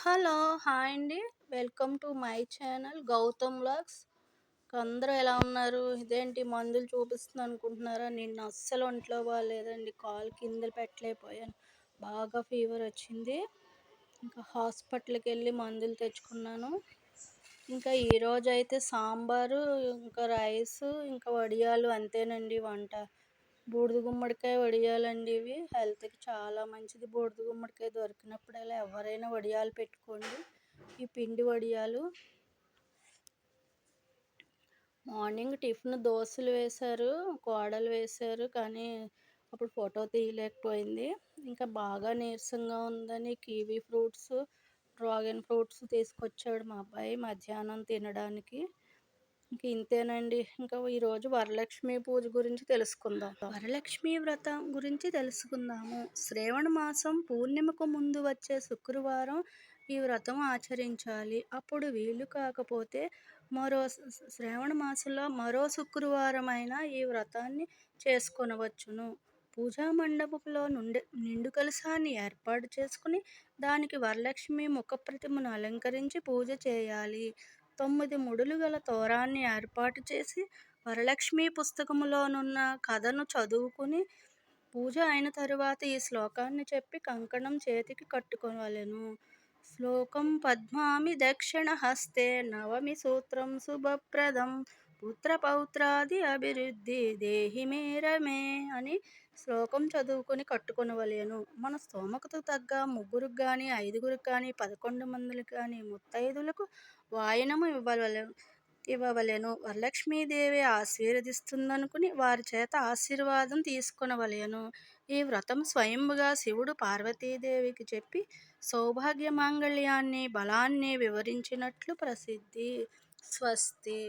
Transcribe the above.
Hello hi అండి. Welcome to my channel Gautam blogs. అందరూ ఎలా ఉన్నారు? ఇదేంటి మందులు చూపిస్తుంది అనుకుంటున్నారా? నిన్న అస్సలు ఒంట్లో బాగాలేదండి. కాలు కింద పెట్టలేకపోయాను. బాగా ఫీవర్ వచ్చింది. ఇంకా హాస్పిటల్కి వెళ్ళి మందులు తెచ్చుకున్నాను. ఇంకా ఈరోజు అయితే సాంబారు ఇంకా రైస్ ఇంకా వడియాలు అంతేనండి వంట. బూడిద గుమ్మడికాయ వడియాలండి ఇవి. హెల్త్కి చాలా మంచిది. బూడిద గుమ్మడికాయ దొరికినప్పుడల్లా ఎవరైనా వడియాలు పెట్టుకోండి. ఈ పిండి వడియాలు. మార్నింగ్ టిఫిన్ దోశలు వేశారు కోడలు వేశారు కానీ అప్పుడు ఫోటో తీయలేకపోయింది. ఇంకా బాగా నీరసంగా ఉందని కివీ ఫ్రూట్స్ డ్రాగన్ ఫ్రూట్స్ తీసుకొచ్చాడు మా అబ్బాయి మధ్యాహ్నం తినడానికి. ఇంక ఇంతేనండి. ఇంకా ఈరోజు వరలక్ష్మి పూజ గురించి తెలుసుకుందాం. వరలక్ష్మి వ్రతం గురించి తెలుసుకుందాము. శ్రావణ మాసం పూర్ణిమకు ముందు వచ్చే శుక్రవారం ఈ వ్రతం ఆచరించాలి. అప్పుడు వీలు కాకపోతే మరో శ్రావణ మాసంలో మరో శుక్రవారం అయినా ఈ వ్రతాన్ని చేసుకొనవచ్చును. పూజా మండపంలో నుండి నిండు కలశాన్ని ఏర్పాటు చేసుకుని దానికి వరలక్ష్మి ముఖ ప్రతిమను అలంకరించి పూజ చేయాలి. తొమ్మిది ముడులు గల తోరాన్ని ఏర్పాటు చేసి వరలక్ష్మి పుస్తకములోనున్న కథను చదువుకుని పూజ అయిన తరువాత ఈ శ్లోకాన్ని చెప్పి కంకణం చేతికి కట్టుకోవాలను శ్లోకం పద్మామి దక్షిణ హస్తే నవమి సూత్రం శుభప్రదం. పుత్ర పౌత్రాది అభివృద్ధి దేహి మేరమే అని శ్లోకం చదువుకొని కట్టుకొనవలేను. మన స్తోమకతో తగ్గ ముగ్గురికి కానీ ఐదుగురికి కానీ పదకొండు మందికి కానీ ముత్తైదులకు వాయనము ఇవ్వవలెను ఇవ్వవలేను. వరలక్ష్మీదేవి ఆశీర్వదిస్తుందనుకుని వారి చేత ఆశీర్వాదం తీసుకునవలేను. ఈ వ్రతం స్వయంగా శివుడు పార్వతీదేవికి చెప్పి సౌభాగ్య మాంగళ్యాన్ని బలాన్ని వివరించినట్లు ప్రసిద్ధి స్వస్తి.